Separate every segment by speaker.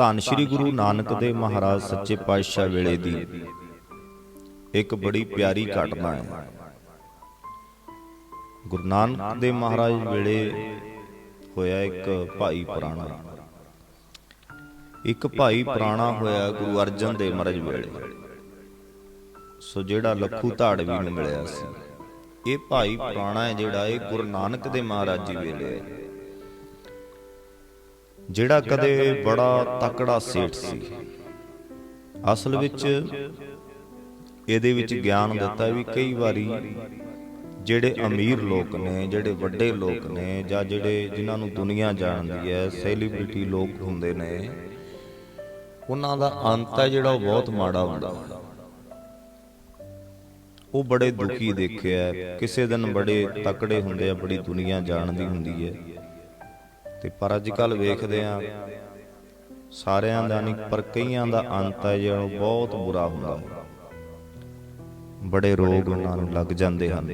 Speaker 1: ਧੰਨ ਸ਼੍ਰੀ ਗੁਰੂ ਨਾਨਕ ਦੇਵ ਮਹਾਰਾਜ ਸੱਚੇ ਪਾਤਸ਼ਾਹ ਵੇਲੇ ਦੀ। ਇੱਕ ਬੜੀ ਪਿਆਰੀ ਘਟਨਾ ਹੈ। ਗੁਰੂ ਨਾਨਕ ਦੇਵ ਮਹਾਰਾਜ ਵੇਲੇ ਹੋਇਆ ਇੱਕ ਭਾਈ ਪੁਰਾਣਾ। ਇੱਕ ਭਾਈ ਪੁਰਾਣਾ ਹੋਇਆ ਗੁਰੂ ਅਰਜਨ ਦੇਵ ਮਹਾਰਾਜ ਵੇਲੇ। ਸੋ ਜਿਹੜਾ ਲੱਖੂ ਧਾੜਵੀ ਨੂੰ ਮਿਲਿਆ ਸੀ। ਇਹ ਭਾਈ ਪੁਰਾਣਾ ਹੈ ਜਿਹੜਾ ਇਹ ਗੁਰੂ ਨਾਨਕ ਦੇ ਮਹਾਰਾਜ ਜੀ ਵੇਲੇ ਹੈ। ਜਿਹੜਾ ਕਦੇ ਬੜਾ ਤਕੜਾ ਸੇਠ ਸੀ। ਅਸਲ ਵਿੱਚ ਇਹਦੇ ਵਿੱਚ ਗਿਆਨ ਦਿੱਤਾ ਵੀ ਕਈ ਵਾਰੀ ਜਿਹੜੇ ਅਮੀਰ ਲੋਕ ਨੇ ਜਿਹੜੇ ਵੱਡੇ ਲੋਕ ਨੇ ਜਾਂ ਜਿਹੜੇ ਜਿਨ੍ਹਾਂ ਨੂੰ ਦੁਨੀਆ ਜਾਣਦੀ ਹੈ ਸੈਲੀਬ੍ਰਿਟੀ ਲੋਕ ਹੁੰਦੇ ਨੇ ਉਹਨਾਂ ਦਾ ਅੰਤ ਹੈ ਜਿਹੜਾ ਉਹ ਬਹੁਤ ਮਾੜਾ ਹੁੰਦਾ। ਉਹ ਬੜੇ ਦੁਖੀ ਦੇਖਿਆ। ਕਿਸੇ ਦਿਨ ਬੜੇ ਤਕੜੇ ਹੁੰਦੇ ਆ ਬੜੀ ਦੁਨੀਆ ਜਾਣਦੀ ਹੁੰਦੀ ਹੈ। ਤੇ ਪਰ ਅੱਜ ਕੱਲ ਵੇਖਦੇ ਆ ਸਾਰਿਆਂ ਦਾ ਨਹੀਂ, ਪਰ ਕਈਆਂ ਦਾ ਅੰਤ ਹੈ ਜਿਹੜਾ ਉਹ ਬਹੁਤ ਬੁਰਾ ਹੁੰਦਾ। ਹੈ ਬੜੇ ਰੋਗ ਉਹਨਾਂ ਨੂੰ ਲੱਗ ਜਾਂਦੇ ਹਨ।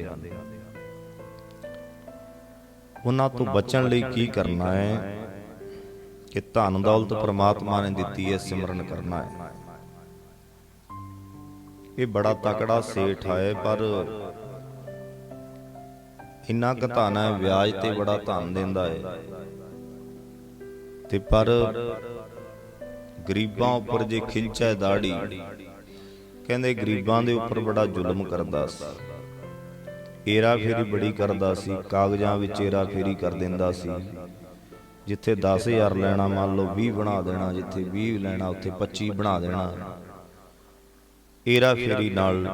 Speaker 1: ਉਹਨਾਂ ਤੋਂ ਬਚਣ ਲਈ ਕੀ ਕਰਨਾ ਹੈ? ਕਿ ਧਨ ਦੌਲਤ ਪ੍ਰਮਾਤਮਾ ਨੇ ਦਿੱਤੀ ਹੈ, ਸਿਮਰਨ ਕਰਨਾ ਹੈ। ਇਹ ਬੜਾ ਤਕੜਾ ਸੇਠ ਹੈ, ਪਰ ਇੰਨਾ ਕੁ ਧਨ ਵਿਆਜ ਤੇ ਬੜਾ ਧਨ ਦਿੰਦਾ ਹੈ। ਤੇ ਪਰ ਗਰੀਬਾਂ ਉੱਪਰ ਜੇ ਖਿੰਚੈ ਦਾੜੀ, ਕਹਿੰਦੇ ਗਰੀਬਾਂ ਦੇ ਉੱਪਰ ਬੜਾ ਜ਼ੁਲਮ ਕਰਦਾ ਸੀ। ਏਰਾ ਫੇਰੀ ਬੜੀ ਕਰਦਾ ਸੀ, ਕਾਗਜ਼ਾਂ ਵਿੱਚ ਏਰਾ ਫੇਰੀ ਕਰ ਦਿੰਦਾ ਸੀ। ਜਿੱਥੇ 10000 ਲੈਣਾ, ਮੰਨ ਲਓ 20 ਬਣਾ ਦੇਣਾ, ਜਿੱਥੇ 20 ਲੈਣਾ, ਉੱਥੇ 25 ਬਣਾ ਦੇਣਾ। ਏਰਾ ਫੇਰੀ ਨਾਲ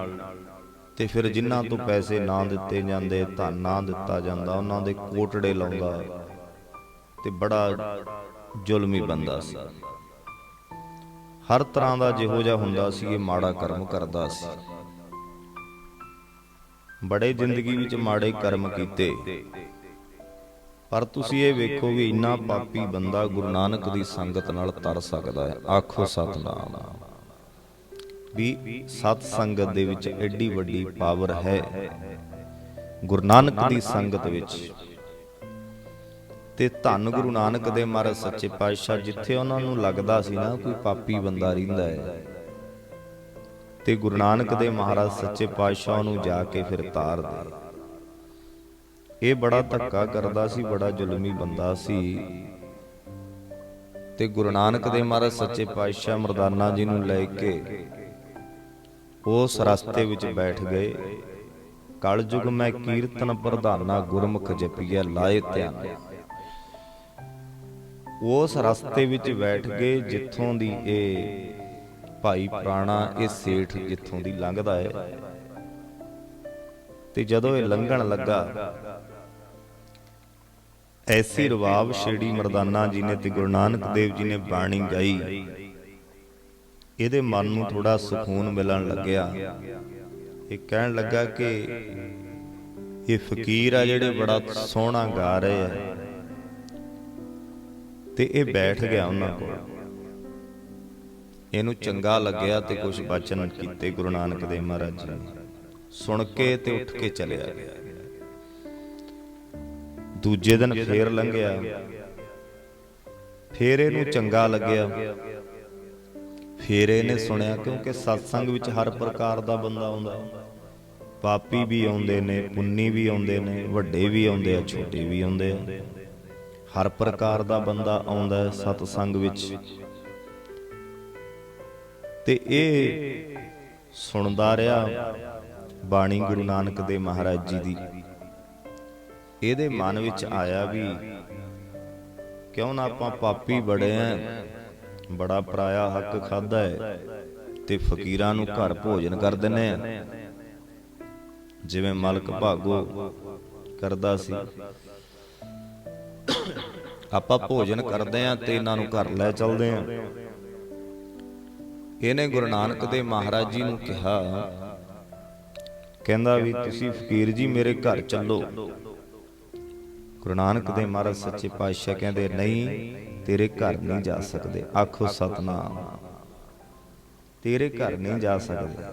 Speaker 1: ਤੇ ਫਿਰ ਜਿਨ੍ਹਾਂ ਤੋਂ ਪੈਸੇ ਨਾ ਦਿੱਤੇ ਜਾਂਦੇ, ਧਨ ਨਾ ਦਿੱਤਾ ਜਾਂਦਾ, ਉਹਨਾਂ ਦੇ ਕੋਟੜੇ ਲਾਉਂਦਾ। ਤੇ ਬੜਾ ਜ਼ੁਲਮੀ ਬੰਦਾ ਸੀ। ਹਰ ਤਰ੍ਹਾਂ ਦਾ ਜਿਹੋ ਜਿਹਾ ਹੁੰਦਾ ਸੀ ਇਹ ਮਾੜਾ ਕਰਮ ਕਰਦਾ ਸੀ। ਬੜੇ ਜ਼ਿੰਦਗੀ ਵਿੱਚ ਮਾੜੇ ਕਰਮ ਕੀਤੇ। ਪਰ ਤੁਸੀਂ ਇਹ ਵੇਖੋ ਵੀ ਇੰਨਾ ਪਾਪੀ ਬੰਦਾ ਗੁਰੂ ਨਾਨਕ ਦੀ ਸੰਗਤ ਨਾਲ ਤਰ ਸਕਦਾ ਹੈ। ਆਖੋ ਸਤਨਾਮ। ਵੀ ਸਤ ਸੰਗਤ ਦੇ ਵਿੱਚ ਐਡੀ ਵੱਡੀ ਪਾਵਰ ਹੈ। ਗੁਰੂ ਨਾਨਕ ਦੀ ਸੰਗਤ ਵਿੱਚ। ਤੇ ਧੰਨ ਗੁਰੂ ਨਾਨਕ ਦੇ ਮਹਾਰਾਜ ਸੱਚੇ ਪਾਤਸ਼ਾਹ ਜਿੱਥੇ ਉਹਨਾਂ ਨੂੰ ਲੱਗਦਾ ਸੀ ਨਾ ਕੋਈ ਪਾਪੀ ਬੰਦਾ ਰਹਿੰਦਾ ਹੈ। ਤੇ ਗੁਰੂ ਨਾਨਕ ਦੇ ਮਹਾਰਾਜ ਸੱਚੇ ਪਾਤਸ਼ਾਹ ਨੂੰ ਜਾ ਕੇ ਫਿਰ ਤਾਰ ਦੇ। ਇਹ ਬੜਾ ਧੱਕਾ ਕਰਦਾ ਸੀ ਬੜਾ ਜ਼ੁਲਮੀ ਬੰਦਾ ਸੀ। ਤੇ ਗੁਰੂ ਨਾਨਕ ਦੇ ਮਹਾਰਾਜ ਸੱਚੇ ਪਾਤਸ਼ਾਹ ਮਰਦਾਨਾ ਜੀ ਨੂੰ ਲੈ ਕੇ ਉਸ ਰਸਤੇ ਵਿੱਚ ਬੈਠ ਗਏ। ਕਲਯੁਗ ਮੈਂ ਕੀਰਤਨ ਪ੍ਰਧਾਨਾ ਗੁਰਮੁਖ ਜਪੀਐ ਲਾਏ ਧਿਆਨ। ਉਸ ਰਸਤੇ ਵਿੱਚ ਬੈਠ ਗਏ ਜਿੱਥੋਂ ਦੀ ਇਹ ਭਾਈ ਪ੍ਰਾਣਾ ਇਹ ਸੇਠ ਜਿੱਥੋਂ ਦੀ ਲੰਘਦਾ ਹੈ ਤੇ ਜਦੋਂ ਇਹ ਲੰਘਣ ਲੱਗਾ, ਐਸੀ ਰਵਾਬ ਛੇੜੀ ਮਰਦਾਨਾ ਜੀ ਨੇ ਤੇ ਗੁਰੂ ਨਾਨਕ ਦੇਵ ਜੀ ਨੇ ਬਾਣੀ ਗਾਈ। ਇਹਦੇ ਮਨ ਨੂੰ ਥੋੜਾ ਸਕੂਨ ਮਿਲਣ ਲੱਗਿਆ। ਇਹ ਕਹਿਣ ਲੱਗਾ ਕਿ ਇਹ ਫਕੀਰ ਆ ਜਿਹੜੇ ਬੜਾ ਸੋਹਣਾ ਗਾ ਰਹੇ ਆ। ਤੇ ਇਹ ਬੈਠ ਗਿਆ ਉਹਨਾਂ ਕੋਲ। ਇਹਨੂੰ ਚੰਗਾ ਲੱਗਿਆ ਤੇ ਕੁਝ ਬਚਨ ਕੀਤੇ ਗੁਰੂ ਨਾਨਕ ਦੇਵ ਮਹਾਰਾਜ ਜੀ। ਸੁਣ ਕੇ ਤੇ ਉੱਠ ਕੇ ਚਲਿਆ ਗਿਆ ਦੂਜੇ ਦਿਨ ਫੇਰ ਲੰਘਿਆ। ਫੇਰ ਇਹਨੂੰ ਚੰਗਾ ਲੱਗਿਆ। ਫੇਰ ਇਹਨੇ ਸੁਣਿਆ ਕਿਉਂਕਿ ਸਤਸੰਗ ਵਿੱਚ ਹਰ ਪ੍ਰਕਾਰ ਦਾ ਬੰਦਾ ਆਉਂਦਾ ਪਾਪੀ ਵੀ ਆਉਂਦੇ ਨੇ ਪੁੰਨੀ ਵੀ ਆਉਂਦੇ ਨੇ ਵੱਡੇ ਵੀ ਆਉਂਦੇ ਆ ਛੋਟੇ ਵੀ ਆਉਂਦੇ ਆ। ਹਰ ਪ੍ਰਕਾਰ ਦਾ ਬੰਦਾ ਆਉਂਦਾ ਹੈ ਸਤਸੰਗ ਵਿੱਚ। ਤੇ ਇਹ ਸੁਣਦਾ ਰਿਹਾ ਬਾਣੀ ਗੁਰੂ ਨਾਨਕ ਦੇ ਮਹਾਰਾਜ ਜੀ ਦੀ। ਇਹਦੇ ਮਨ ਵਿੱਚ ਆਇਆ ਵੀ ਕਿਉਂ ਨਾ ਆਪਾਂ ਪਾਪੀ ਬੜੇ ਆਂ, ਬੜਾ ਪਰਾਇਆ ਹੱਕ ਖਾਦਾ ਹੈ ਤੇ ਫਕੀਰਾਂ ਨੂੰ ਘਰ ਭੋਜਨ ਕਰ ਦਿੰਨੇ ਆ। ਜਿਵੇਂ ਮਲਕ ਭਾਗੋ ਕਰਦਾ ਸੀ। ਆਪਾਂ ਭੋਜਨ ਕਰਦੇ ਆਂ ਤੇ ਇਹਨਾਂ ਨੂੰ ਘਰ ਲੈ ਚਲਦੇ ਆਂ ਇਹਨੇ ਗੁਰੂ ਨਾਨਕ ਦੇ ਮਹਾਰਾਜ ਜੀ ਨੂੰ ਕਿਹਾ ਕਹਿੰਦਾ ਵੀ ਤੁਸੀਂ ਫਕੀਰ ਜੀ ਮੇਰੇ ਘਰ ਚੱਲੋ। ਗੁਰੂ ਨਾਨਕ ਦੇ ਮਹਾਰਾਜ ਸੱਚੇ ਪਾਤਸ਼ਾਹ ਕਹਿੰਦੇ ਨਹੀਂ ਤੇਰੇ ਘਰ ਨਹੀਂ ਜਾ ਸਕਦੇ। ਆਖੋ ਸਤਨਾਮ। ਤੇਰੇ ਘਰ ਨਹੀਂ ਜਾ ਸਕਦੇ।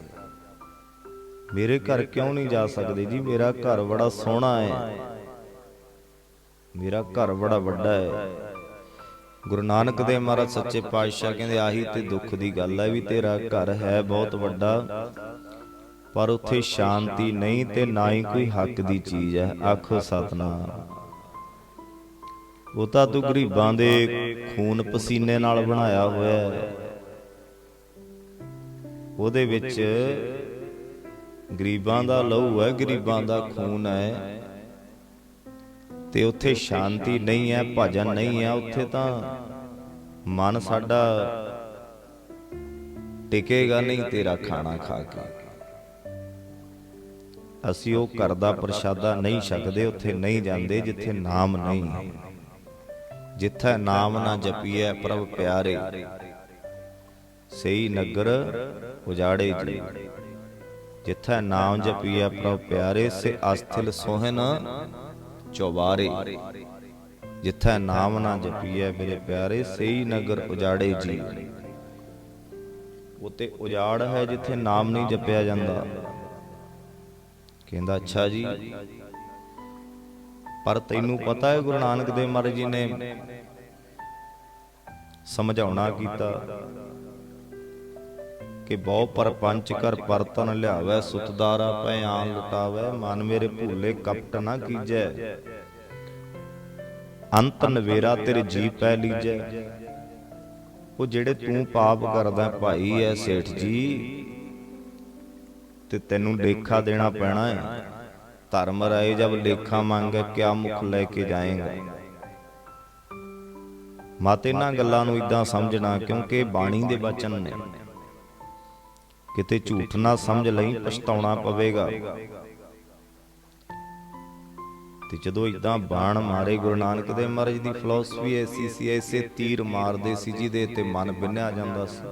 Speaker 1: ਮੇਰੇ ਘਰ ਕਿਉਂ ਨਹੀਂ ਜਾ ਸਕਦੇ? ਜੀ ਮੇਰਾ ਘਰ ਬੜਾ ਸੋਹਣਾ ਹੈ। ਮੇਰਾ ਘਰ ਬੜਾ ਵੱਡਾ ਹੈ। ਗੁਰੂ ਨਾਨਕ ਦੇਵ ਮਹਾਰਾਜ ਸੱਚੇ ਪਾਤਸ਼ਾਹ ਕਹਿੰਦੇ, ਆਹੀ ਤੇ ਦੁੱਖ ਦੀ ਗੱਲ ਹੈ ਵੀ ਤੇਰਾ ਘਰ ਹੈ ਬਹੁਤ ਵੱਡਾ, ਪਰ ਉੱਥੇ ਸ਼ਾਂਤੀ ਨਹੀਂ ਤੇ ਨਾ ਹੀ ਕੋਈ ਹੱਕ ਦੀ ਚੀਜ਼ ਹੈ। ਆਖੋ ਸਤਨਾਮ। ਉਹ ਤਾਂ ਤੂੰ ਗਰੀਬਾਂ ਦੇ ਖੂਨ ਪਸੀਨੇ ਨਾਲ ਬਣਾਇਆ ਹੋਇਆ ਹੈ। ਉਹਦੇ ਵਿੱਚ ਗਰੀਬਾਂ ਦਾ ਲਹੂ ਹੈ, ਗਰੀਬਾਂ ਦਾ ਖੂਨ ਹੈ। ਤੇ ਉੱਥੇ ਸ਼ਾਂਤੀ ਨਹੀਂ ਹੈ, ਭਜਨ ਨਹੀਂ ਹੈ, ਉੱਥੇ ਤਾਂ ਮਨ ਸਾਡਾ ਟਿਕੇਗਾ ਨਹੀਂ ਤੇਰਾ ਖਾਣਾ ਖਾ ਕੇ। ਅਸੀਂ ਉਹ ਘਰ ਦਾ ਪ੍ਰਸ਼ਾਦਾ ਨਹੀਂ ਛਕਦੇ, ਉੱਥੇ ਨਹੀਂ ਜਾਂਦੇ ਜਿੱਥੇ ਨਾਮ ਨਹੀਂ ਜਿੱਥੇ ਨਾਮ ਨਾ ਜਪੀਐ ਪ੍ਰਭ ਪਿਆਰੇ, ਸਹੀ ਨਗਰ ਉਜਾੜੇ ਜੀ। ਜਿੱਥੇ ਨਾਮ ਜਪੀਐ ਪ੍ਰਭ ਪਿਆਰੇ, ਸੇ ਅਸਥਿਲ ਸੋਹਨ ਚੌਬਾਰੇ। ਜਿੱਥੇ ਨਾਮ ਨਾ ਜਪੀਐ ਮੇਰੇ ਪਿਆਰੇ, ਸਈ ਨਗਰ ਉਜਾੜੇ ਜੀ। ਉਤੇ ਉਜਾੜ ਹੈ ਜਿੱਥੇ ਨਾਮ ਨਹੀਂ ਜਪਿਆ ਜਾਂਦਾ। ਕਹਿੰਦਾ, ਅੱਛਾ ਜੀ। ਪਰ ਤੈਨੂੰ ਪਤਾ ਹੈ ਗੁਰੂ ਨਾਨਕ ਦੇਵ ਮਹਾਰਾਜ ਜੀ ਨੇ ਸਮਝਾਉਣਾ ਕੀਤਾ। ਕਿ ਬਹੁ ਪਰਪੰਚ ਕਰ ਪਰਤਨ ਲਿਆਵੇ, ਸੁਤਦਾਰਾ ਪੈ ਆਨ ਲੁਟਾਵੇ, ਮਨ ਮੇਰੇ ਭੂਲੇ ਕਪਟ ਨਾ ਕੀਜੈ। ਅੰਤ ਨਵੇਰਾ ਤੇਰੇ ਜੀ ਪੈ ਲੀਜੈ। ਉਹ ਜਿਹੜੇ ਤੂੰ ਪਾਪ ਕਰਦਾ ਭਾਈ, ਐ ਸੇਠ ਜੀ, ਤੇ ਤੈਨੂੰ ਲੇਖਾ ਦੇਣਾ ਪੈਣਾ ਹੈ ਧਰਮ ਰਾਏ ਜਬ ਲੇਖਾ ਮੰਗੇ, ਕਿਆ ਮੁਖ ਲੈ ਕੇ ਜਾਏਗਾ? ਮਤ ਇਹਨਾਂ ਗੱਲਾਂ ਨੂੰ ਇਦਾਂ ਸਮਝਣਾ, ਕਿਉਂਕਿ ਬਾਣੀ ਦੇ ਬਚਨ ਨੇ। ਕਿਤੇ ਝੂਠ ਨਾ ਸਮਝ ਲਈ, ਪਛਤਾਉਣਾ ਪਵੇਗਾ। ਤੇ ਜਦੋਂ ਇਦਾਂ ਬਾਣ ਮਾਰੇ ਗੁਰੂ ਨਾਨਕ ਦੇਵ ਮਹਾਰਾਜ ਦੀ ਫਿਲਾਸਫੀ ਐਸੀ ਸੀ, ਐਸੇ ਤੀਰ ਮਾਰਦੇ ਸੀ ਜਿਹਦੇ ਤੇ ਮਨ ਬਿੰਨਿਆ ਜਾਂਦਾ ਸੀ।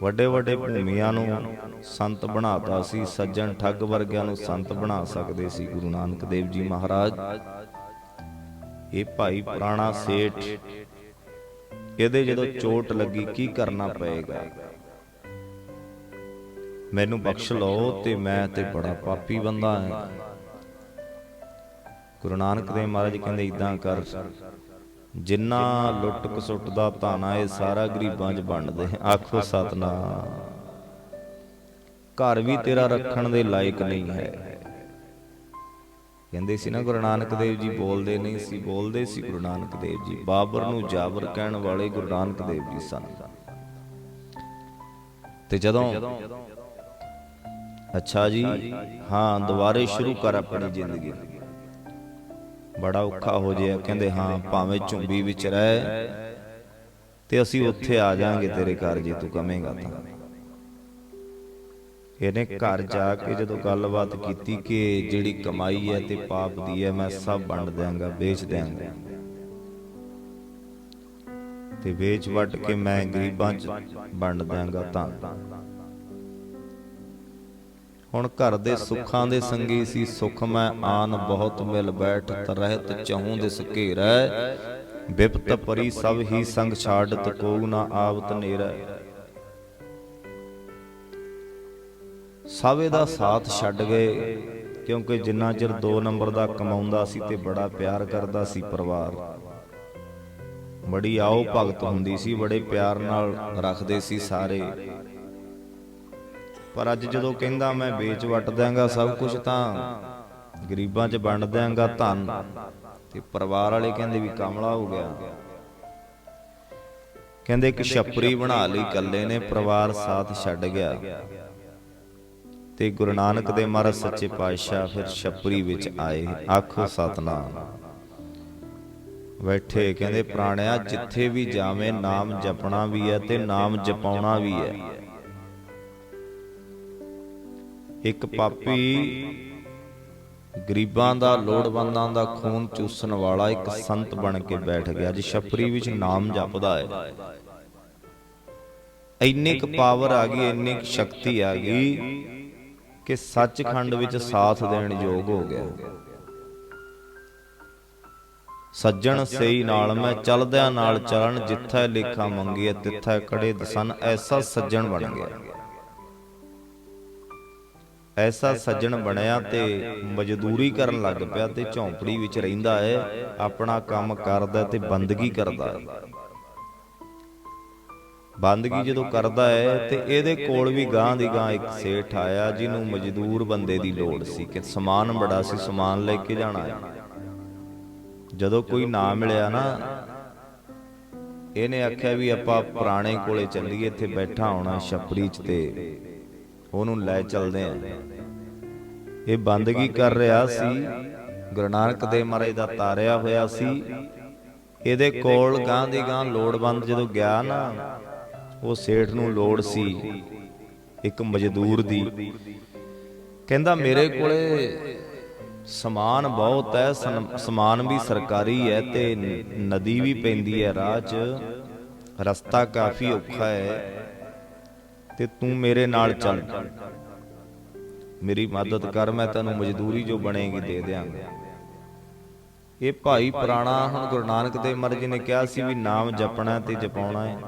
Speaker 1: ਵੱਡੇ ਵੱਡੇ ਭੂਮੀਆਂ ਨੂੰ ਸੰਤ ਬਣਾਤਾ ਸੀ, ਸੱਜਣ ਠੱਗ ਵਰਗਿਆਂ ਨੂੰ ਸੰਤ ਬਣਾ ਸਕਦੇ ਸੀ ਗੁਰੂ ਨਾਨਕ ਦੇਵ ਜੀ ਮਹਾਰਾਜ। ਇਹ ਭਾਈ ਪੁਰਾਣਾ ਸੇਠ, ਇਹਦੇ ਜਦੋਂ ਚੋਟ ਲੱਗੀ, ਕੀ ਕਰਨਾ ਪਏਗਾ? ਮੈਨੂੰ ਬਖਸ਼ ਲਓ ਤੇ ਮੈਂ ਤੇ ਬੜਾ ਪਾਪੀ ਬੰਦਾ ਹਾਂ। ਗੁਰੂ ਨਾਨਕ ਦੇਵ ਮਹਾਰਾਜ ਕਹਿੰਦੇ ਇਦਾਂ ਕਰ। ਜਿੰਨਾ ਲੁੱਟ ਕਸੁੱਟ ਦਾ ਧਾਨਾ ਇਹ ਸਾਰਾ ਗਰੀਬਾਂ 'ਚ ਵੰਡਦੇ ਆਖੋ ਸਤਨਾਮ। ਘਰ ਵੀ ਤੇਰਾ ਰੱਖਣ ਦੇ ਲਾਇਕ ਨਹੀਂ ਹੈ। ਕਹਿੰਦੇ ਸੀ ਨਾ ਗੁਰੂ ਨਾਨਕ ਦੇਵ ਜੀ ਬੋਲਦੇ ਨਹੀਂ ਸੀ ਬੋਲਦੇ ਸੀ ਗੁਰੂ ਨਾਨਕ ਦੇਵ ਜੀ। ਬਾਬਰ ਨੂੰ ਜਾਬਰ ਕਹਿਣ ਵਾਲੇ ਗੁਰੂ ਨਾਨਕ ਦੇਵ ਜੀ ਸਨ। ਤੇ ਜਦੋਂ ਅੱਛਾ ਜੀ। ਹਾਂ ਦੁਬਾਰੇ ਸ਼ੁਰੂ ਕਰ ਆਪਣੀ ਜ਼ਿੰਦਗੀ। ਬੜਾ ਔਖਾ ਹੋ ਜਿਆ ਕਹਿੰਦੇ ਹਾਂ ਭਾਵੇਂ ਝੁੰਬੀ ਵਿੱਚ ਰਹਿ ਤੇ ਅਸੀਂ ਉੱਥੇ ਆ ਜਾਾਂਗੇ ਤੇਰੇ ਘਰ ਜੇ ਤੂੰ ਕਮੇਗਾ ਤਾਂ ਇਹਨੇ ਘਰ ਜਾ ਕੇ ਜਦੋਂ ਗੱਲਬਾਤ ਕੀਤੀ ਕਿ ਜਿਹੜੀ ਕਮਾਈ ਹੈ ਤੇ ਪਾਪ ਦੀ ਹੈ ਮੈਂ ਸਭ ਵੰਡ ਦਿਆਂਗਾ ਵੇਚ ਦਿਆਂਗਾ। ਤੇ ਵੇਚ ਵਟ ਕੇ ਮੈਂ ਗਰੀਬਾਂ 'ਚ ਵੰਡ ਦਿਆਂਗਾ ਤਾਂ। ਹੁਣ ਘਰ ਦੇ ਸੁੱਖਾਂ ਦੇ ਸੰਗੀ ਸੀ ਸੁਖ ਮੈਂ ਆਨ ਬਹੁਤ ਮਿਲ ਬੈਠ ਰਹਿਤ ਚਹੂੰ ਦਿਸ ਘੇਰੈ ਬਿਪਤ ਪਰੀ ਸਭ ਹੀ ਸੰਗ ਛਾੜਤ ਕੋ ਨਾ ਆਵਤ ਨੇਰੈ। ਸਭ ਇਹਦਾ ਸਾਥ ਛੱਡ ਗਏ ਕਿਉਂਕਿ ਜਿੰਨਾ ਚਿਰ 2 ਨੰਬਰ ਦਾ ਕਮਾਉਂਦਾ ਸੀ ਤੇ ਬੜਾ ਪਿਆਰ ਕਰਦਾ ਸੀ ਪਰਿਵਾਰ। ਬੜੀ ਆਓ ਭਗਤ ਹੁੰਦੀ ਸੀ ਬੜੇ ਪਿਆਰ ਨਾਲ ਰੱਖਦੇ ਸੀ ਸਾਰੇ। ਪਰ ਅੱਜ ਜਦੋਂ ਕਹਿੰਦਾ ਮੈਂ ਵੇਚ ਵਟ ਦਿਆਂਗਾ ਸਭ ਕੁਝ ਤਾਂ ਗਰੀਬਾਂ 'ਚ ਵੰਡ ਦਿਆਂਗਾ ਧਨ। ਤੇ ਪਰਿਵਾਰ ਵਾਲੇ ਕਹਿੰਦੇ ਵੀ ਕਮਲਾ ਹੋ ਗਿਆ। ਕਹਿੰਦੇ ਇੱਕ ਛਪਰੀ ਬਣਾ ਲਈ ਕੱਲੇ ਨੇ ਪਰਿਵਾਰ ਸਾਥ ਛੱਡ ਗਿਆ। ਤੇ ਗੁਰੂ ਨਾਨਕ ਦੇ ਮਹਾਰਾਜ ਸੱਚੇ ਪਾਤਸ਼ਾਹ ਫਿਰ ਛਪਰੀ ਵਿੱਚ ਆਏ। ਆਖੋ ਸਤਨਾਮ। ਬੈਠੇ ਕਹਿੰਦੇ ਪ੍ਰਾਣਿਆ ਜਿੱਥੇ ਵੀ ਜਾਵੇਂ ਨਾਮ ਜਪਣਾ ਵੀ ਹੈ ਤੇ ਨਾਮ ਜਪਾਉਣਾ ਵੀ ਹੈ। ਇੱਕ ਪਾਪੀ ਗਰੀਬਾਂ ਦਾ ਲੋੜਵੰਦਾਂ ਦਾ ਖੂਨ ਚੂਸਣ ਵਾਲਾ ਇੱਕ ਸੰਤ ਬਣ ਕੇ ਬੈਠ ਗਿਆ, ਅੱਜ ਛਪਰੀ ਵਿੱਚ ਨਾਮ ਜਪਦਾ ਹੈ। ਇੰਨੀ ਕੁ ਪਾਵਰ ਆ ਗਈ, ਇੰਨੀ ਕੁ ਸ਼ਕਤੀ ਆ ਗਈ ਕਿ ਸੱਚਖੰਡ ਵਿੱਚ ਸਾਥ ਦੇਣ ਯੋਗ ਹੋ ਗਿਆ। ਸੱਜਣ ਸਈ ਨਾਲ, ਮੈਂ ਚਲਦਿਆਂ ਨਾਲ ਚਲਣ, ਜਿੱਥੈ ਲੇਖਾ ਮੰਗੀਏ ਤਿੱਥੈ ਕੜੇ ਦਸਨ, ਐਸਾ ਸੱਜਣ ਬਣ ਗਿਆ। ਐਸਾ ਸੱਜਣ ਬਣਿਆ ਤੇ ਮਜ਼ਦੂਰੀ ਕਰਨ ਲੱਗ ਪਿਆ ਤੇ ਝੌਂਪੜੀ ਵਿੱਚ ਰਹਿੰਦਾ ਹੈ ਆਪਣਾ ਕੰਮ ਕਰਦਾ ਤੇ ਬੰਦਗੀ ਕਰਦਾ ਹੈ ਬੰਦਗੀ ਜਦੋਂ ਕਰਦਾ ਹੈ ਤੇ ਇਹਦੇ ਕੋਲ ਵੀ ਗਾਂ ਦੀ ਗਾਂ ਇੱਕ ਸੇਠ ਆਇਆ ਜਿਹਨੂੰ ਮਜ਼ਦੂਰ ਬੰਦੇ ਦੀ ਲੋੜ ਸੀ ਕਿ ਸਮਾਨ ਬੜਾ ਸੀ ਸਮਾਨ ਲੈ ਕੇ ਜਾਣਾ ਹੈ ਜਦੋਂ ਕੋਈ ਨਾ ਮਿਲਿਆ ਨਾ ਇਹਨੇ ਆਖਿਆ ਵੀ ਆਪਾਂ ਪੁਰਾਣੇ ਕੋਲੇ ਚੱਲੀਏ ਇੱਥੇ ਬੈਠਾ ਹੋਣਾ ਛਪੜੀ 'ਚ ਤੇ। ਉਹਨੂੰ ਲੈ ਚੱਲਦੇ ਆਂ ਇਹ ਬੰਦਗੀ ਕਰ ਰਿਹਾ ਸੀ। ਗੁਰੂ ਨਾਨਕ ਦੇਵ ਮਹਾਰਾਜ ਦਾ ਤਾਰਿਆ ਹੋਇਆ ਸੀ। ਇਹਦੇ ਕੋਲ ਗਾਂ ਦੀ ਗਾਂ ਲੋੜਵੰਦ ਜਦੋਂ ਗਿਆ ਨਾ ਉਹ ਸੇਠ ਨੂੰ ਲੋੜ ਸੀ। ਇੱਕ ਮਜ਼ਦੂਰ ਦੀ। ਕਹਿੰਦਾ ਮੇਰੇ ਕੋਲੇ ਸਮਾਨ ਬਹੁਤ ਹੈ ਸਮਾਨ ਵੀ ਸਰਕਾਰੀ ਹੈ ਤੇ ਨਦੀ ਵੀ ਪੈਂਦੀ ਹੈ ਰਾਹ 'ਚ। ਰਸਤਾ ਕਾਫੀ ਔਖਾ ਹੈ। ਤੇ ਤੂੰ ਮੇਰੇ ਨਾਲ ਚੱਲ। ਮੇਰੀ ਮਦਦ ਕਰ, ਮੈਂ ਤੈਨੂੰ ਮਜ਼ਦੂਰੀ ਜੋ ਬਣੇਗੀ ਦੇ ਦਿਆਂਗਾ। ਇਹ ਭਾਈ ਪੁਰਾਣਾ ਹੁਣ ਗੁਰੂ ਨਾਨਕ ਦੇਵ ਮਹਾਰਾਜ ਨੇ ਕਿਹਾ ਸੀ ਵੀ ਨਾਮ ਜਪਣਾ ਤੇ ਜਪਾਉਣਾ ਹੈ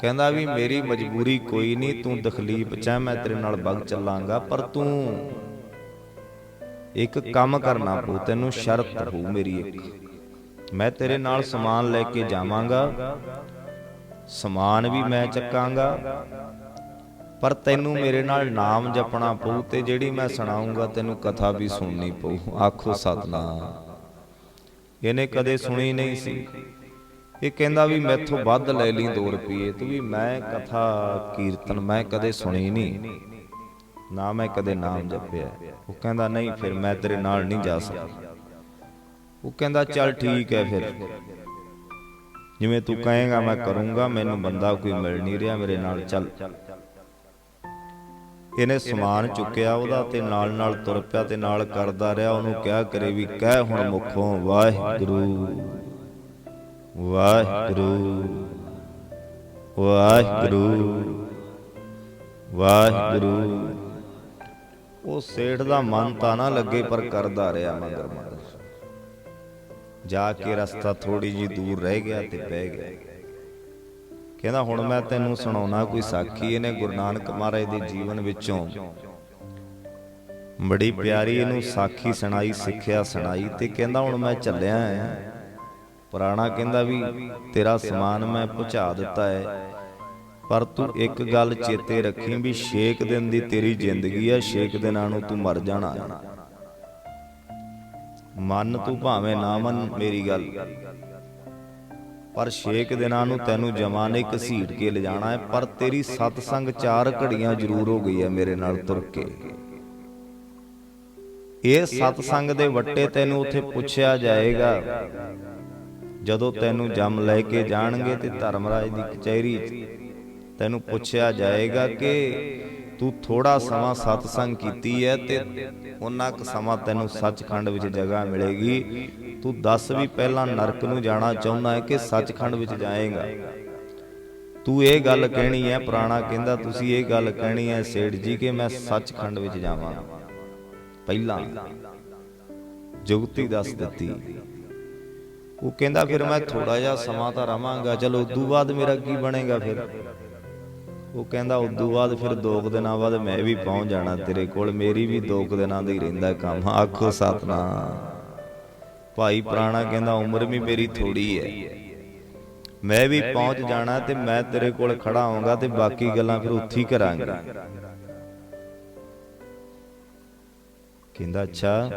Speaker 1: ਕਹਿੰਦਾ ਵੀ ਮੇਰੀ ਮਜਬੂਰੀ ਕੋਈ ਨਹੀਂ, ਤੂੰ ਤਕਲੀਫ ਚ ਮੈਂ ਤੇਰੇ ਨਾਲ ਬਗ ਚੱਲਾਂਗਾ, ਪਰ ਤੂੰ ਇੱਕ ਕੰਮ ਕਰਨਾ ਪਊ, ਤੈਨੂੰ ਸ਼ਰਤ ਹੋਊ ਮੇਰੀ ਇੱਕ। ਮੈਂ ਤੇਰੇ ਨਾਲ ਸਮਾਨ ਲੈ ਕੇ ਜਾਵਾਂਗਾ, ਸਮਾਨ ਵੀ ਮੈਂ ਚੱਕਾਂਗਾ ਪਰ ਤੈਨੂੰ ਮੇਰੇ ਨਾਲ ਨਾਮ ਜਪਣਾ ਪਊ ਤੇ ਜਿਹੜੀ ਮੈਂ ਸੁਣਾਉਂਗਾ ਤੈਨੂੰ ਕਥਾ ਵੀ ਸੁਣਨੀ ਪਊ। ਆਖੋ ਸਤਨਾਮ। ਇਹਨੇ ਕਦੇ ਸੁਣੀ ਨਹੀਂ ਸੀ। ਇਹ ਕਹਿੰਦਾ ਵੀ ਮੈਥੋਂ ਵੱਧ ਲੈ ਲਈ 2 ਰੁਪਏ ਤੂੰ ਵੀ ਮੈਂ ਕਥਾ ਕੀਰਤਨ ਮੈਂ ਕਦੇ ਸੁਣੀ ਨਹੀਂ। ਨਾ ਮੈਂ ਕਦੇ ਨਾਮ ਜਪਿਆ। ਉਹ ਕਹਿੰਦਾ, ਨਹੀਂ ਫਿਰ ਮੈਂ ਤੇਰੇ ਨਾਲ ਨਹੀਂ ਜਾ ਸਕਦਾ। ਉਹ ਕਹਿੰਦਾ, ਚੱਲ ਠੀਕ ਹੈ ਫਿਰ। ਜਿਵੇਂ ਤੂੰ ਕਹੇਗਾ ਮੈਂ ਕਰੂੰਗਾ, ਮੈਨੂੰ ਬੰਦਾ ਕੋਈ ਮਿਲ ਨਹੀਂ ਰਿਹਾ ਮੇਰੇ ਨਾਲ। ਚੱਲ। ਇਹਨੇ ਸਮਾਨ ਚੁੱਕਿਆ ਉਹਦਾ ਤੇ ਨਾਲ ਨਾਲ ਤੁਰ ਪਿਆ ਤੇ ਨਾਲ ਕਰਦਾ ਰਿਹਾ ਉਹਨੂੰ ਕਿਹਾ ਕਰੇ ਵੀ ਕਹਿ ਹੁਣ ਮੁਖੋਂ ਵਾਹਿਗੁਰੂ। ਵਾਹਿਗੁਰੂ। ਵਾਹਿਗੁਰੂ। ਵਾਹਿਗੁਰੂ। ਉਹ ਸੇਠ ਦਾ ਮਨ ਤਾਂ ਨਾ ਲੱਗੇ ਪਰ ਕਰਦਾ ਰਿਹਾ ਮਗਰ ਮਗਰ ਜਾ ਕੇ ਰਸਤਾ ਥੋੜੀ ਜੀ ਦੂਰ ਰਹਿ ਗਿਆ ਤੇ ਬਹਿ ਗਿਆ। ਕਹਿੰਦਾ, ਹੁਣ ਮੈਂ ਤੈਨੂੰ ਸੁਣਾਉਣਾ ਕੋਈ ਸਾਖੀ ਇਹਨੇ ਗੁਰੂ ਨਾਨਕ ਮਹਾਰਾਜ ਦੇ ਜੀਵਨ ਵਿੱਚੋਂ। ਬੜੀ ਪਿਆਰੀ ਇਹਨੂੰ ਸਾਖੀ ਸੁਣਾਈ, ਸਿੱਖਿਆ ਸੁਣਾਈ ਤੇ ਕਹਿੰਦਾ, ਹੁਣ ਮੈਂ ਚੱਲਿਆ ਆ ਪੁਰਾਣਾ ਕਹਿੰਦਾ ਵੀ, ਤੇਰਾ ਸਮਾਨ ਮੈਂ ਪਹੁੰਚਾ ਦਿੱਤਾ ਹੈ। ਪਰ ਤੂੰ ਇੱਕ ਗੱਲ ਚੇਤੇ ਰੱਖੀ ਵੀ 6 ਦਿਨ ਦੀ ਤੇਰੀ ਜ਼ਿੰਦਗੀ ਹੈ 6 ਦਿਨਾਂ ਨੂੰ ਤੂੰ ਮਰ ਜਾਣਾ। ਹੈ ਮਨ ਤੂੰ ਭਾਵੇਂ ਨਾ ਮੰਨ ਮੇਰੀ ਗੱਲ। ਪਰ 6 ਦਿਨਾਂ ਨੂੰ ਤੈਨੂੰ ਜਮਾਨੇ ਘਸੀਟ ਕੇ ਲਿਜਾਣਾ ਹੈ, ਪਰ ਤੇਰੀ ਸਤਸੰਗ ਚਾਰ ਘੜੀਆਂ ਜ਼ਰੂਰ ਹੋ ਗਈ ਹੈ ਮੇਰੇ ਨਾਲ ਤੁਰ ਕੇ। ਇਹ ਸਤਸੰਗ ਦੇ ਵੱਟੇ ਤੈਨੂੰ ਉੱਥੇ ਪੁੱਛਿਆ ਜਾਏਗਾ। ਜਦੋਂ ਤੈਨੂੰ ਜਮ ਲੈ ਕੇ ਜਾਣਗੇ ਤੇ ਧਰਮਰਾਜ ਦੀ ਕਚਹਿਰੀ ਤੈਨੂੰ ਪੁੱਛਿਆ ਜਾਏਗਾ ਕਿ ਤੂੰ ਥੋੜਾ ਸਮਾਂ ਸਤਸੰਗ ਕੀਤੀ ਹੈ ਤੇ ਉਹਨਾਂ ਕੁ ਸਮਾਂ ਤੈਨੂੰ ਸੱਚਖੰਡ ਵਿੱਚ ਜਗ੍ਹਾ ਮਿਲੇਗੀ ਤੂੰ ਦੱਸ ਵੀ ਪਹਿਲਾਂ ਨਰਕ ਨੂੰ ਜਾਣਾ ਚਾਹੁੰਦਾ ਹੈ ਕਿ ਸੱਚਖੰਡ ਵਿੱਚ ਜਾਏਗਾ? ਤੂੰ ਇਹ ਗੱਲ ਕਹਿਣੀ ਹੈ, ਪੁਰਾਣਾ ਕਹਿੰਦਾ ਤੁਸੀਂ ਇਹ ਗੱਲ ਕਹਿਣੀ ਹੈ, ਸੇਠ ਜੀ, ਕਿ ਮੈਂ ਸੱਚਖੰਡ ਵਿੱਚ ਜਾਵਾਂ। ਪਹਿਲਾਂ ਜੁਗਤੀ ਦੱਸ ਦਿੱਤੀ। ਉਹ ਕਹਿੰਦਾ, ਫਿਰ ਮੈਂ ਥੋੜਾ ਜਿਹਾ ਸਮਾਂ ਤਾਂ ਰਵਾਂਗਾ। ਚਲੋ ਉਦੋਂ ਬਾਅਦ ਮੇਰਾ ਕੀ ਬਣੇਗਾ ਫਿਰ? ਉਹ ਕਹਿੰਦਾ, ਉਦੋਂ ਬਾਅਦ ਫਿਰ ਦੋ ਕੁ ਦਿਨਾਂ ਬਾਅਦ ਮੈਂ ਵੀ ਪਹੁੰਚ ਜਾਣਾ ਤੇਰੇ ਕੋਲ। ਮੇਰੀ ਵੀ ਦੋ ਕੁ ਦਿਨਾਂ ਦਾ ਹੀ ਰਹਿੰਦਾ ਕੰਮ। ਆਖੋ ਸਤਨਾਮ। ਭਾਈ ਪੁਰਾਣਾ ਕਹਿੰਦਾ, ਉਮਰ ਵੀ ਮੇਰੀ ਥੋੜੀ ਹੈ। ਮੈਂ ਵੀ ਪਹੁੰਚ ਜਾਣਾ ਤੇ ਮੈਂ ਤੇਰੇ ਕੋਲ ਖੜਾ ਆਉਂਗਾ ਤੇ ਬਾਕੀ ਗੱਲਾਂ ਫਿਰ ਉੱਥੇ ਹੀ ਕਰਾਂਗੇ। ਕਹਿੰਦਾ, ਅੱਛਾ,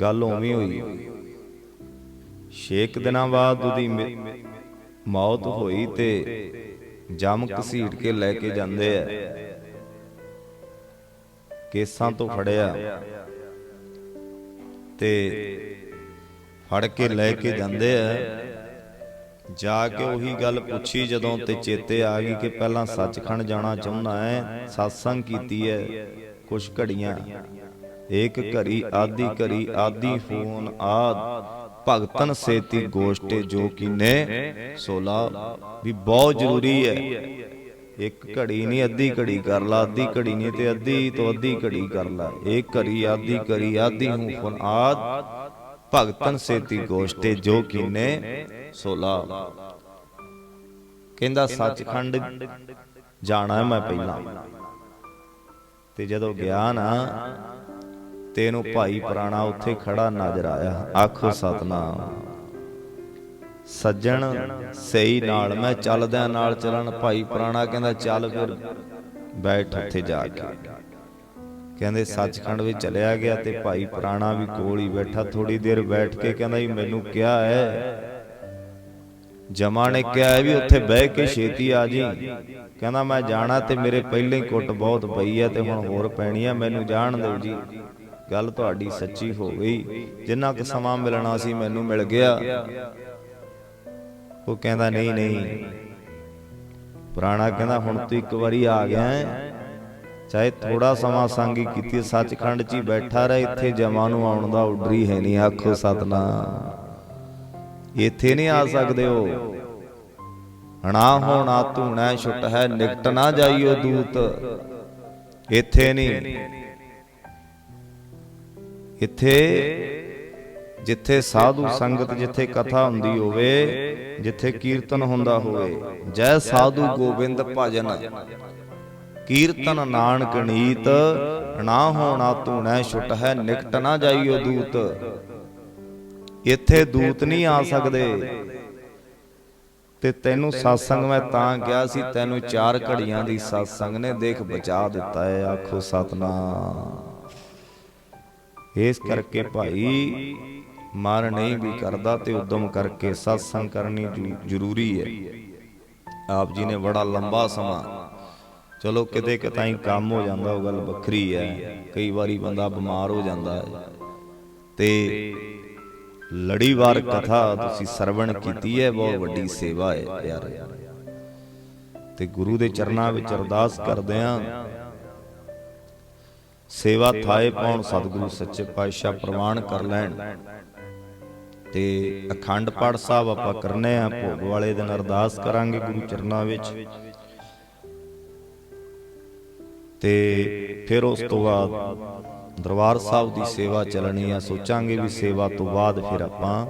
Speaker 1: ਗੱਲ ਉਵੇਂ ਹੋਈ। ਛੇਕ ਦਿਨਾਂ ਬਾਅਦ ਉਹਦੀ ਮੌਤ ਹੋਈ ਤੇ ਜਮ ਘਸੀਟ ਕੇ ਲੈ ਕੇ ਜਾਂਦੇ ਆ। ਕੇਸਾਂ ਤੋਂ ਫੜਿਆ। ਤੇ ਫੜ ਕੇ ਲੈ ਕੇ ਜਾਂਦੇ ਆ। ਜਾ ਕੇ ਉਹੀ ਗੱਲ ਪੁੱਛੀ ਜਦੋਂ ਤੇ ਚੇਤੇ ਆ ਗਈ ਕਿ ਪਹਿਲਾਂ ਸੱਚਖੰਡ ਜਾਣਾ ਚਾਹੁੰਦਾ ਹੈ satsang ਕੀਤੀ ਹੈ ਕੁਛ ਘੜੀਆਂ। ਏਕ ਘੜੀ ਆਦੀ ਘੜੀ ਆਦੀ ਫੂਨ ਆਦ। ਭਗਤਨ ਸੇਤੀ ਗੋਸ਼ਟੇ ਜੋ ਕੀਨੇ। ਸੋਲਾ ਵੀ ਬਹੁਤ ਜ਼ਰੂਰੀ ਹੈ। ਇੱਕ ਘੜੀ ਨਹੀਂ ਅੱਧੀ ਘੜੀ ਕਰ ਲਾ ਅੱਧੀ ਘੜੀ ਨਹੀਂ ਤੇ ਅੱਧੀ ਤੋਂ ਅੱਧੀ ਘੜੀ ਕਰ ਲਾ। ਇੱਕ ਘੜੀ ਆਦੀ ਘੜੀ ਆਦੀ ਹੂੰ ਫਨ ਆਦ। ਭਗਤਨ ਸੇਤੀ ਗੋਸ਼ਟੇ ਜੋ ਕੀਨੇ ਸੋਲਾ ਕਹਿੰਦਾ, ਸੱਚਖੰਡ ਜਾਣਾ ਮੈਂ ਪਹਿਲਾਂ। ਤੇ ਜਦੋਂ ਗਿਆ ਨਾ ਤੈਨੂੰ ਭਾਈ ਪੁਰਾਣਾ ਉੱਥੇ ਖੜਾ ਨਜ਼ਰ ਆਇਆ। ਆਖੋ ਸਤਨਾਮ, ਸੱਜਣ ਸਹੀ ਨਾਲ, ਮੈਂ ਚੱਲਦਿਆਂ ਨਾਲ ਚੱਲਣ, ਭਾਈ ਪੁਰਾਣਾ ਕਹਿੰਦਾ, ਚੱਲ ਫਿਰ, ਬੈਠ ਉੱਥੇ ਜਾ ਕੇ। ਕਹਿੰਦੇ ਸੱਚਖੰਡ ਵਿੱਚ ਚਲਿਆ ਗਿਆ ਤੇ ਭਾਈ ਪੁਰਾਣਾ ਵੀ ਕੋਲ ਹੀ ਬੈਠਾ ਥੋੜੀ ਦੇਰ ਬੈਠ ਕੇ ਕਹਿੰਦਾ ਜੀ ਮੈਨੂੰ ਕਿਹਾ ਹੈ। ਜਮਾ ਨੇ ਕਿਹਾ ਹੈ ਵੀ ਉੱਥੇ ਬਹਿ ਕੇ ਛੇਤੀ ਆ ਜੀ। ਕਹਿੰਦਾ ਮੈਂ ਜਾਣਾ ਤੇ ਮੇਰੇ ਪਹਿਲੇ ਹੀ ਕੁੱਟ ਬਹੁਤ ਪਈ ਹੈ ਤੇ ਹੁਣ ਹੋਰ ਪੈਣੀ ਹੈ, ਮੈਨੂੰ ਜਾਣ ਦਿਓ ਜੀ। ਗੱਲ ਤੁਹਾਡੀ ਸੱਚੀ ਹੋ ਗਈ। ਜਿੰਨਾ ਕਿ ਸਮਾਂ ਮਿਲਣਾ ਸੀ ਮੈਨੂੰ ਮਿਲ ਗਿਆ। ਉਹ ਕਹਿੰਦਾ, ਨਹੀਂ ਨਹੀਂ। ਪੁਰਾਣਾ ਕਹਿੰਦਾ, ਹੁਣ ਤੂੰ ਇੱਕ ਵਾਰੀ ਆ ਗਿਆ ਹੈ। ਚਾਹੇ ਥੋੜਾ ਸਮਾਂ ਸੰਗੀ ਕੀਤੀ, ਸੱਚਖੰਡ 'ਚ ਹੀ ਬੈਠਾ ਰਹਿ, ਇੱਥੇ ਜਮਾ ਨੂੰ ਆਉਣ ਦਾ ਉਡਰੀ ਹੈ ਨਹੀਂ, ਆਖੋ ਸਤਨਾਮ। ਇੱਥੇ ਨਹੀਂ ਆ ਸਕਦੇ ਹੋ ਹਣਾ ਹੋਣਾ ਧੂਣਾ, ਛੁੱਟ ਹੈ, ਨਿਕਟ ਨਾ ਜਾਈਓ ਦੂਤ। ਇੱਥੇ ਨਹੀਂ। ਇੱਥੇ ਜਿੱਥੇ ਸਾਧੂ ਸੰਗਤ, ਜਿੱਥੇ ਕਥਾ ਹੁੰਦੀ ਹੋਵੇ, ਜਿੱਥੇ ਕੀਰਤਨ ਹੁੰਦਾ ਹੋਵੇ, ਜੈ ਸਾਧੂ ਗੋਬਿੰਦ ਭਜਨ। ਕੀਰਤਨ ਨਾਨਕ ਨੀਤ, ਨਾ ਹੋਣਾ ਧੂਣਾ ਛੁੱਟ ਹੈ ਨਿਕਟ ਨਾ ਜਾਈਓ ਦੂਤ। ਇੱਥੇ ਦੂਤ ਨਹੀਂ ਆ ਸਕਦੇ। ਤੇ ਤੈਨੂੰ satsang ਮੈਂ ਤਾਂ ਕਿਹਾ ਸੀ, ਤੈਨੂੰ ਚਾਰ ਘੜੀਆਂ ਦੀ satsang ਨੇ, ਦੇਖ ਬਚਾ ਦਿੱਤਾ ਹੈ ਆਖੋ ਸਤਨਾਮ। ਇਸ ਕਰਕੇ ਭਾਈ ਮਨ ਨਹੀਂ ਵੀ ਕਰਦਾ ਤੇ ਉਦਮ ਕਰਕੇ satsang ਕਰਨੀ ਜ਼ਰੂਰੀ ਹੈ ਆਪ ਜੀ ਨੇ ਬੜਾ ਲੰਬਾ ਸਮਾਂ ਚਲੋ ਕਿਤੇ ਕਿਤਾਈ ਕੰਮ ਹੋ ਜਾਂਦਾ ਉਹ ਗੱਲ ਵੱਖਰੀ ਹੈ। ਕਈ ਵਾਰੀ ਬੰਦਾ ਬਿਮਾਰ ਹੋ ਜਾਂਦਾ ਹੈ ਤੇ ਲੜੀਵਾਰ ਕਥਾ ਤੁਸੀਂ ਸਰਵਣ ਕੀਤੀ ਹੈ ਬਹੁਤ ਵੱਡੀ ਸੇਵਾ ਹੈ ਪਿਆਰੇ। ਤੇ ਗੁਰੂ ਦੇ ਚਰਨਾਂ ਵਿੱਚ ਅਰਦਾਸ ਕਰਦੇ ਆਂ ਸੇਵਾ ਥਾਏ ਪਾਉਣ ਸਤਿਗੁਰੂ ਸੱਚੇ ਪਾਤਸ਼ਾਹ ਪ੍ਰਮਾਣ ਕਰ ਲੈਣ। ਤੇ ਅਖੰਡ ਪਾਠ ਸਾਹਿਬ ਆਪਾਂ ਕਰਨੇ ਆ ਭੋਗ ਵਾਲੇ ਦਿਨ ਅਰਦਾਸ ਕਰਾਂਗੇ ਗੁਰੂ ਚਰਨਾਂ ਵਿੱਚ। ਤੇ ਫਿਰ ਉਸ ਤੋਂ ਬਾਅਦ ਦਰਬਾਰ ਸਾਹਿਬ ਦੀ ਸੇਵਾ ਚੱਲਣੀ ਆ। ਸੋਚਾਂਗੇ ਵੀ ਸੇਵਾ ਤੋਂ ਬਾਅਦ ਫਿਰ ਆਪਾਂ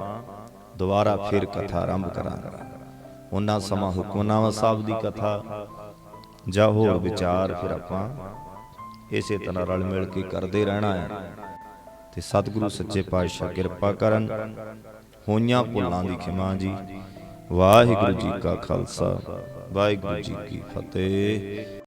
Speaker 1: ਦੁਬਾਰਾ ਫਿਰ ਕਥਾ ਆਰੰਭ ਕਰਾਂਗੇ। ਉਹਨਾਂ ਸਮਾਂ ਹੁਕਮਨਾਮਾ ਸਾਹਿਬ ਦੀ ਕਥਾ ਜਾਂ ਹੋਰ ਵਿਚਾਰ ਫਿਰ ਆਪਾਂ ਇਸੇ ਤਰ੍ਹਾਂ ਰਲ ਮਿਲ ਕੇ ਕਰਦੇ ਰਹਿਣਾ ਹੈ ਤੇ ਸਤਿਗੁਰੂ ਸੱਚੇ ਪਾਤਸ਼ਾਹ ਕਿਰਪਾ ਕਰਨ। ਹੋਈਆਂ ਭੁੱਲਾਂ ਦੀ ਖਿਮਾ ਜੀ। ਵਾਹਿਗੁਰੂ ਜੀ ਕਾ ਖਾਲਸਾ। ਵਾਹਿਗੁਰੂ ਜੀ ਕੀ ਫਤਿਹ।